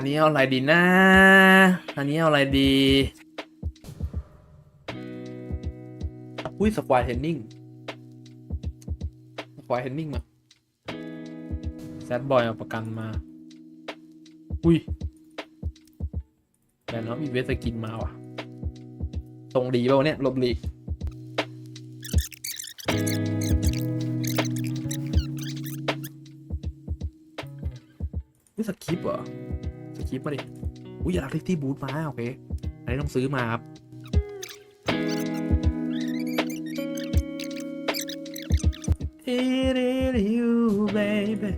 อันนี้เอาอะไรดีนะอันนี้เอาอะไรดีอุ้ยสควายเทนนิ่งสควายเทนนิ่งมาแซดบอยเอาประกันมา อุ้ยแบรนด์น้องมีเวสกินมาว่ะ ตรงดีป่าเนี่ยหลบหลีกนี่สคริปต์เหรอ คริปมาดิ อุ้ยอยากได้ที่บูทมาโอเค อันนี้ต้องซื้อมาครับ It is you baby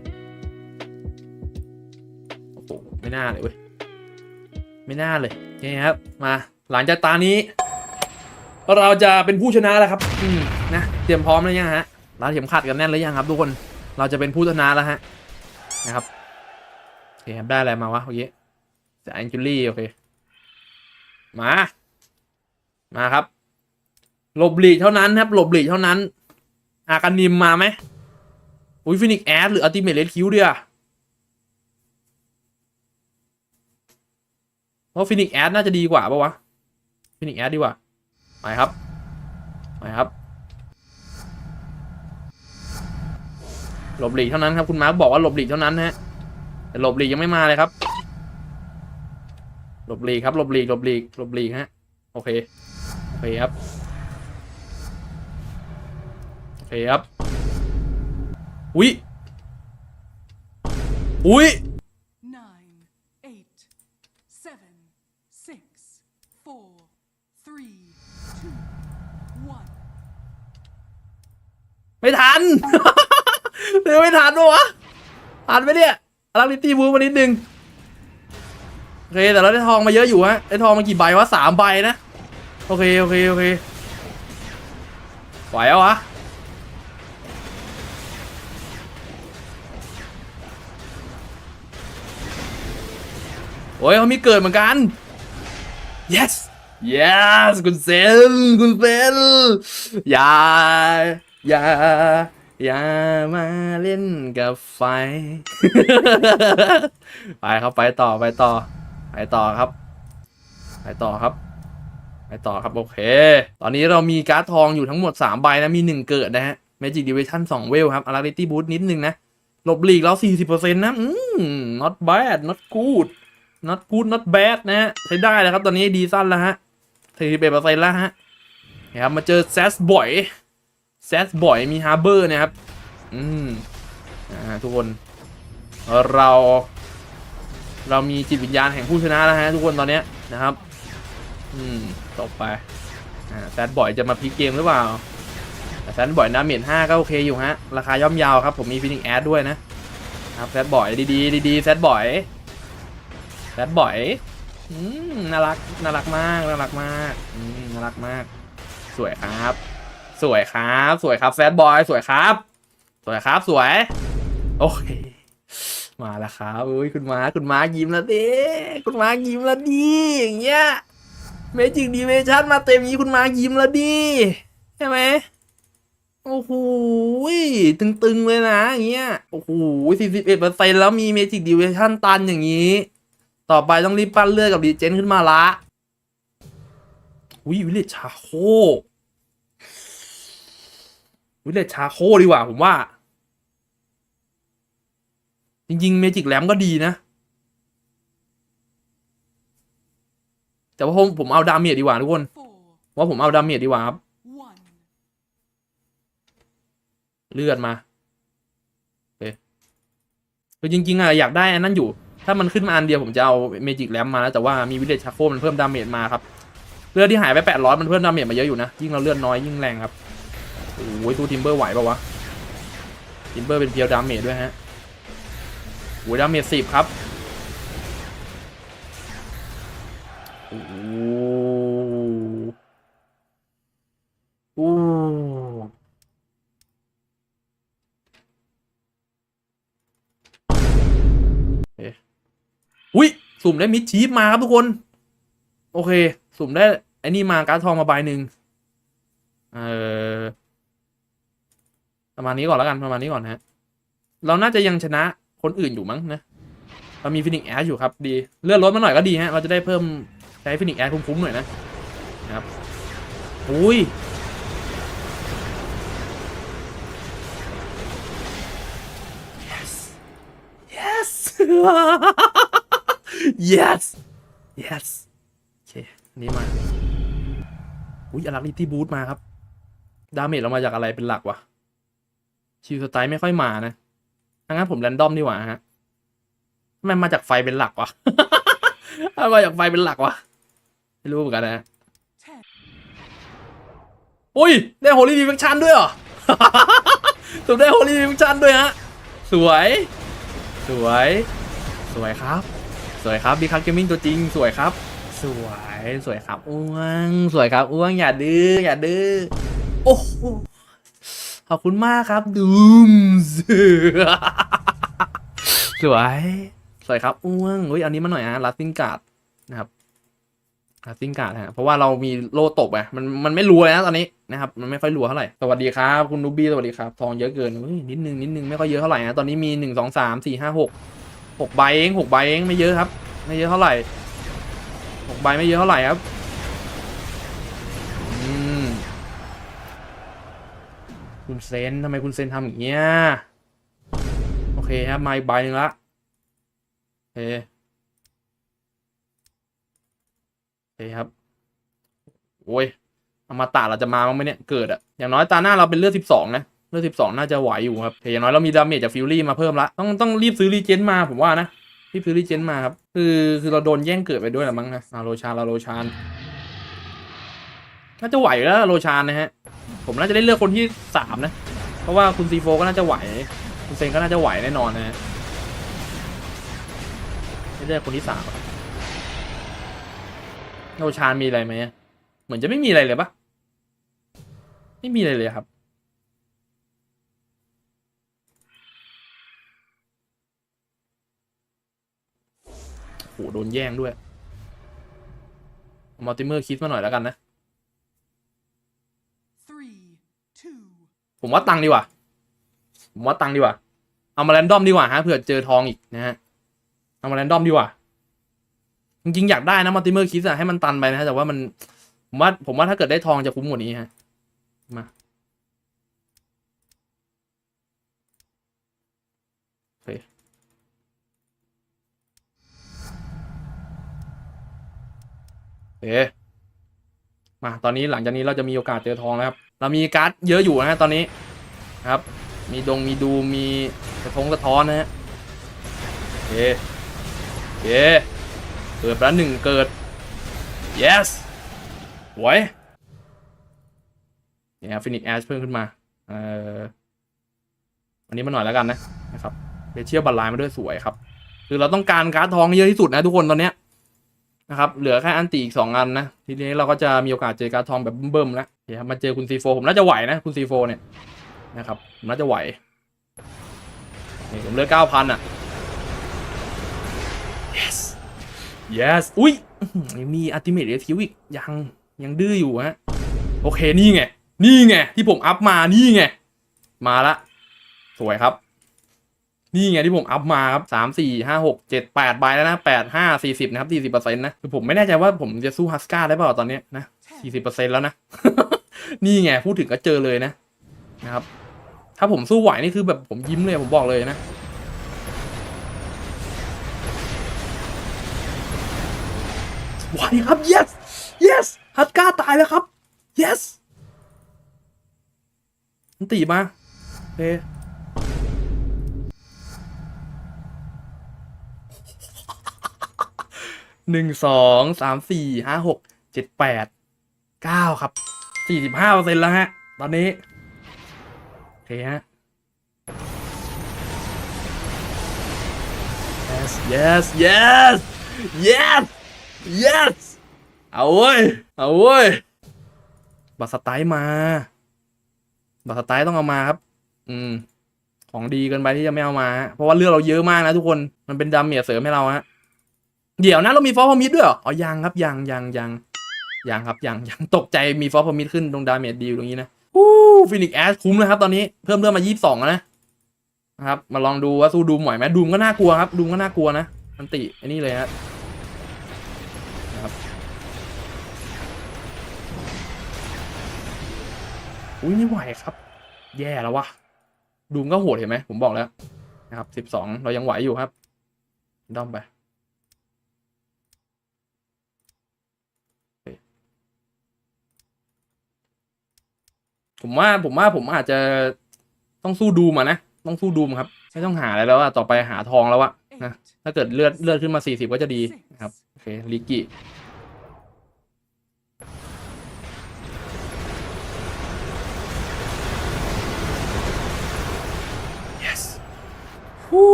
โอ้โหไม่น่าเลยเว้ย ไม่น่าเลยโอเครับ มา หลังจากตานี้ เราจะเป็นผู้ชนะแล้วครับ อืมนะ เตรียมพร้อมแล้วยังฮะเราเข็มขัดกันแน่นหรือยังครับทุกคน เราจะเป็นผู้ชนะแล้วฮะ นะครับโอเคครับได้อะไรมาวะเมื่อกี้ จากแองจูลี่โอเค มา มาครับ หลบหลีกเท่านั้นครับ หลบหลีกเท่านั้น อาการนิมมาไหมอุ้ยฟินิกแอดหรืออัลติเมทเลดคิวเดียเพราะฟินิกแอดน่าจะดีกว่าปะวะฟินิกแอดดีกว่าไปครับไปครับ หลบหลีกเท่านั้นครับ คุณมาร์คบอกว่าหลบหลีกเท่านั้นฮะแต่หลบหลีกยังไม่มาเลยครับ หลบหลีกครับหลบหลีกหลบหลีกหลบหลีกฮะโอเคโอเคครับโอเคครับอุ้ยอุ้ยไม่ทันเดี๋ยวไม่ทันวะทันไหมเนี่ยอลังลิตี้บูมานิดนึง โอเคแต่เราได้ทองมาเยอะอยู่ฮะได้ทองมากี่ใบวะสามใบนะโอเคโอเคโอเคไหวเอาวะโอ้ยเขามีเกิดเหมือนกัน yes yes คุณเซลคุณเซลอย่าอย่าอย่ามาเล่นกับไฟ ไปครับไปต่อไปต่อ ไปต่อครับ ไปต่อครับ ไปต่อครับโอเค ตอนนี้เรามีการ์ดทองอยู่ทั้งหมด 3 ใบนะ มี 1 เกิดนะฮะ Magic Division 2 เวลครับ Alarity Boost นิดนึงนะ หลบหลีกเรา40%นะ อืม not bad not good not good not bad นะฮะ ใช้ได้แล้วครับตอนนี้ดีสั้นแล้วฮะ41%แล้วฮะนะครับมาเจอแซสบ่อยแซสบ่อยมีฮาร์เบอร์นะครับ อืม อ่า ทุกคน เรา เรามีจิตวิญญาณแห่งผู้ชนะแล้วฮะทุกคนตอนเนี้ยนะครับ อืมต่อไปอ่าแซดบ่อยจะมาพลิกเกมหรือเปล่าแซดบ่อยดาเมจห้าก็โอเคอยู่ฮะ ราคาย่อมยาวครับผมมีฟินิกแอดด้วยนะครับแซดบ่อยดีๆดีๆแซดบ่อยแซดบ่อยอืมน่ารักน่ารักมากน่ารักมากอืมน่ารักมาก สวยครับ สวยครับ สวยครับแซดบอยสวยครับ สวยครับสวย โอเค มาแล้วครับอุ้ยคุณมาคุณมายิ้มแล้วดิคุณมายิ้มแล้วดิอย่างเงี้ยเมจิกดีเมชั่นมาเต็มนี้คุณมายิ้มแล้วดิใช่ไหมโอ้โหตึงๆเลยนะอย่างเงี้ยโอ้โหสี่สิบเอ็ดเปอร์เซ็นแล้วมีเมจิกดีเมชั่นตันอย่างนี้ ต่อไปต้องรีบปั้นเลือดกับดีเจนขึ้นมาละวิวิเลชาโควิเลชาโคดีกว่าผมว่า จริงๆเมจิกแลมก็ดีนะ แต่ว่าผมผมเอาดาเมจดีกว่าทุกคน ว่าผมเอาดาเมจดีกว่าครับ เลือดมาโอเคคือจริง ๆอะอยากได้อันนั้นอยู่ ถ้ามันขึ้นมาอันเดียวผมจะเอาเมจิกแลมมาแล้วแต่ว่ามีวิเลจชาโคมันเพิ่มดาเมจมาครับ เลือดที่หายไปแปดร้อยมันเพิ่มดาเมจมาเยอะอยู่นะ ยิ่งเราเลือดน้อยยิ่งแรงครับ โอ้ยตู้ทิมเบอร์ไหวปะวะทิมเบอร์เป็นเพียวดาเมจด้วยฮะ โอ้ยดาเมจสิบครับโอ้โหโอ้เอ๊ะอุ้ยสุ่มได้มิดชีฟมาครับทุกคน โอเค สุ่มได้ไอ้นี่มาการ์ดทองมาใบหนึ่งเออประมาณนี้ก่อนแล้วกันประมาณนี้ก่อนฮะ เราน่าจะยังชนะ คนอื่นอยู่มั้งนะเรามีฟินิกแอชอยู่ครับดีเลื่อนรถมาหน่อยก็ดีฮะเราจะได้เพิ่มใช้ฟินิกแอชคุ้มๆหน่อยนะนะครับอุ้ย yes yes yes yes โอเคนนี่มา อุ้ยอลักลิตี้บูทมาครับ ดาเมจเรามาจากอะไรเป็นหลักวะ ชิวสไตล์ไม่ค่อยมานะ งั้นผมแรนดอมดีกว่าฮะทำไมมาจากไฟเป็นหลักวะทำไมาจากไฟเป็นหลักวะไม่รู้เหมือนกันนะอุ้ย ได้โฮลี่ดีเฟคชั่นด้วยเหรอถูกได้โฮลี่ดีเฟคชั่นด้วยฮะ สวย สวย สวยครับ สวยครับบีคัทเกมมิ่งตัวจริง สวยครับ สวย สวยครับอ้วง สวยครับอ้วง อย่าดื้อ อย่าดื้อ โอ้ อบคุณมากครับดูมสวยสวยครับอ้วงเฮ้ยอันนี้มาหน่อยฮะลัสซิงการ์ดนะครับลัสซิงการ์ดฮะเพราะว่าเรามีโลตกไงมันมันไม่รัวยนะตอนนี้นะครับมันไม่ค่อยรัวเท่าไหร่สวัสดีครับคุณนูบี้สวัสดีครับทองเยอะเกินเฮ้ยนิดนึงนิดนึงไม่ค่อยเยอะเท่าไหร่นะตอนนี้มีหนึ่งสองสามสี่ห้าหกหกใบเองหกใบเองไม่เยอะครับ ไม่เยอะเท่าไหร่หกใบไม่เยอะเท่าไหร่ครับ อืม คุณเซนทำไมคุณเซนทำอย่างเงี้ย โอเคครับมาอีกใบหนึ่งละโอเคโอเคครับ โอ้ยอมาตะเราจะมาบ้างไหมเนี่ย เกิดอะอย่างน้อยตาหน้าเราเป็นเลือดสิบสองนะ เลือดสิบสองน่าจะไหวอยู่ครับแต่อย่างน้อยเรามีดาเมจจากฟิลลี่มาเพิ่มละ ต้องต้องรีบซื้อรีเจนมาผมว่านะ รีบซื้อรีเจนมาครับ คือคือเราโดนแย่งเกิดไปด้วยแหละมั้งนะอาโรชานอาโรชานน่าจะไหวแล้วโรชานนะฮะ ผมน่าจะได้เลือกคนที่สามนะ เพราะว่าคุณซีโฟก็น่าจะไหว คุณเซนก็น่าจะไหวแน่นอนนะไม่ได้คนที่สามโรชานมีอะไรไหมเหมือนจะไม่มีอะไรเลยปะไม่มีอะไรเลยครับโหโดนแย่งด้วยมัลติเมอร์คิดมาหน่อยแล้วกันนะ ผมว่าตังดีกว่า ผมว่าตังดีกว่า เอามาแรนดอมดีกว่าฮะเผื่อเจอทองอีกนะฮะ เอามาแรนดอมดีกว่า จริงๆอยากได้นะมัลติเมอร์คิสอะให้มันตันไปนะแต่ว่ามัน ผมว่า ผมว่าถ้าเกิดได้ทองจะคุ้มกว่านี้ฮะ มา โอเค โอเค มาตอนนี้หลังจากนี้เราจะมีโอกาสเจอทองแล้วครับ เรามีการ์ดเยอะอยู่นะฮะตอนนี้ครับ มีดงมีดูมีกระทงกระท้อนนะฮะโอเคโอเคเกิดแล้วหนึ่งเกิด yes สวยเนี่ยฟินิกแอชเพิ่มขึ้นมาเอ่ออันนี้มาหน่อยแล้วกันนะนะครับเบเชียบัลไลน์มาด้วยสวยครับ คือเราต้องการการ์ดทองเยอะที่สุดนะทุกคนตอนเนี้ยนะครับ เหลือแค่อันตีอีกสองอันนะ ทีนี้เราก็จะมีโอกาสเจอการ์ดทองแบบเบิ่มๆแล้ว เดี๋ยวมาเจอคุณซีโฟผมน่าจะไหวนะคุณซีโฟเนี่ยนะครับผมน่าจะไหวนี่ผมเลือเก้าพันอะ yes yes อุ้ยอื้อหือยังมีอัติเมทเรทิวอีกยังยังดื้ออยู่ฮะโอเคนี่ไง นี่ไง ที่ผมอัพมานี่ไง มาละ สวยครับนี่ไงที่ผมอัพมาครับสามสี่ห้าหกเจ็ดแปดใบแล้วนะแปดห้าสี่สิบนะครับสี่สิบเปอร์เซ็นต์นะ คือผมไม่แน่ใจว่าผมจะสู้ฮัสกาได้เปล่าตอนนี้นะ สี่สิบเปอร์เซ็นต์แล้วนะ นี่ไงพูดถึงก็เจอเลยนะนะครับ ถ้าผมสู้ไหวนี่คือแบบผมยิ้มเลยผมบอกเลยนะไหวครับ yes yes ฮัตก้าตายแล้วครับ yes มันตีมาโอเคหนึ่งสองสามสี่ห้าหกเจ็ดแปด เก้าครับสี่สิบห้าเปอร์เซ็นต์แล้วฮะ ตอนนี้ โอเคฮะ yes yes yes yes yes เอาเว้ย เอาเว้ย บัตสไตล์มา บัตสไตล์ต้องเอามาครับ อืม ของดีเกินไปที่จะไม่เอามา เพราะว่าเลือดเราเยอะมากนะทุกคน มันเป็นดาเมจเสริมให้เราฮะ เดี๋ยวนะเรามีฟอสพอมิดด้วยเหรอ อ๋อยังครับยังยังยัง ยังครับ ยัง ยังตกใจมีฟอสพอมิดขึ้นตรงดาเมจดีอยู่ตรงนี้นะอู้ฟินิกแอสคุ้มนะครับตอนนี้เพิ่มเลื่อดมา22แล้วนะนะครับ มาลองดูว่าสู้ดูมไหวไหมดูมก็น่ากลัวครับ ดูมก็น่ากลัวนะอันติอันนี้เลยฮะนะครับอุ้ยไม่ไหวครับ แย่แล้ววะดูมก็โหดเห็นไหมผมบอกแล้วนะครับสิบสองเรายังไหวอยู่ครับด้อมไป ผมว่าผมว่าผมอาจจะต้องสู้ดูมานะต้องสู้ดูมครับ ไม่ต้องหาอะไรแล้วอะต่อไปหาทองแล้วอะนะ eight, ถ้าเกิดเลือดเลือดขึ้นมาสี่สิบก็จะดีนะครับโอเคลิกิ yes ฮู้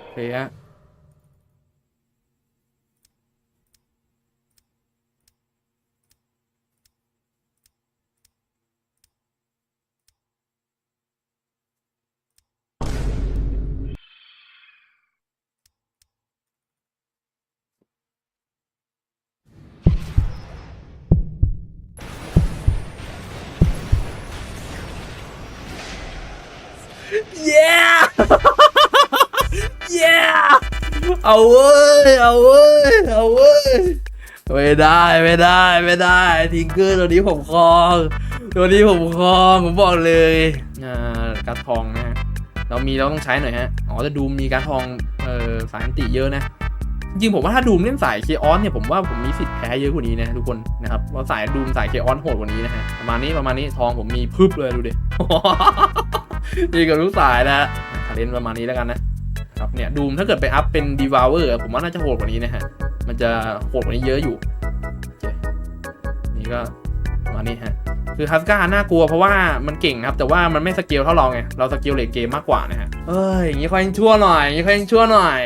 โอเคฮะ yeah yeah เอาเว้ย เอาเว้ย เอาเว้ย ไม่ได้ไม่ได้ไม่ได้ทิงเกอร์ตัวนี้ผมคลอง ตัวนี้ผมคลองผมบอกเลยอ่าการทองนะฮะเรามีเราต้องใช้หน่อยฮะ อ๋อแต่ดูมีการทองเอ่อสายอันติเยอะนะจริงผมว่าถ้าดูมเล่นสายเคออนเนี่ยผมว่าผมมีสิทธิ์แพ้เยอะกว่านี้นะทุกคนนะครับเพราะสายดูมสายเคออนโหดกว่านี้นะฮะประมาณนี้ประมาณนี้ทองผมมีพึบเลยดูดิดีกับทุกสายนะ เล่นประมาณนี้แล้วกันนะครับเนี่ยดูมถ้าเกิดไปอัพเป็นดีวาเวอร์ผมว่าน่าจะโหดกว่านี้นะฮะมันจะโหดกว่านี้เยอะอยู่นี่ก็ประมาณนี้ฮะคือฮัสก้าน่ากลัวเพราะว่ามันเก่งครับ แต่ว่ามันไม่สเกลเท่าเราไงเราสเกลเลทเกมมากกว่านะฮะเอ้ยอย่างนี้ค่อยชั่วหน่อยอย่างนี้ค่อยชั่วหน่อย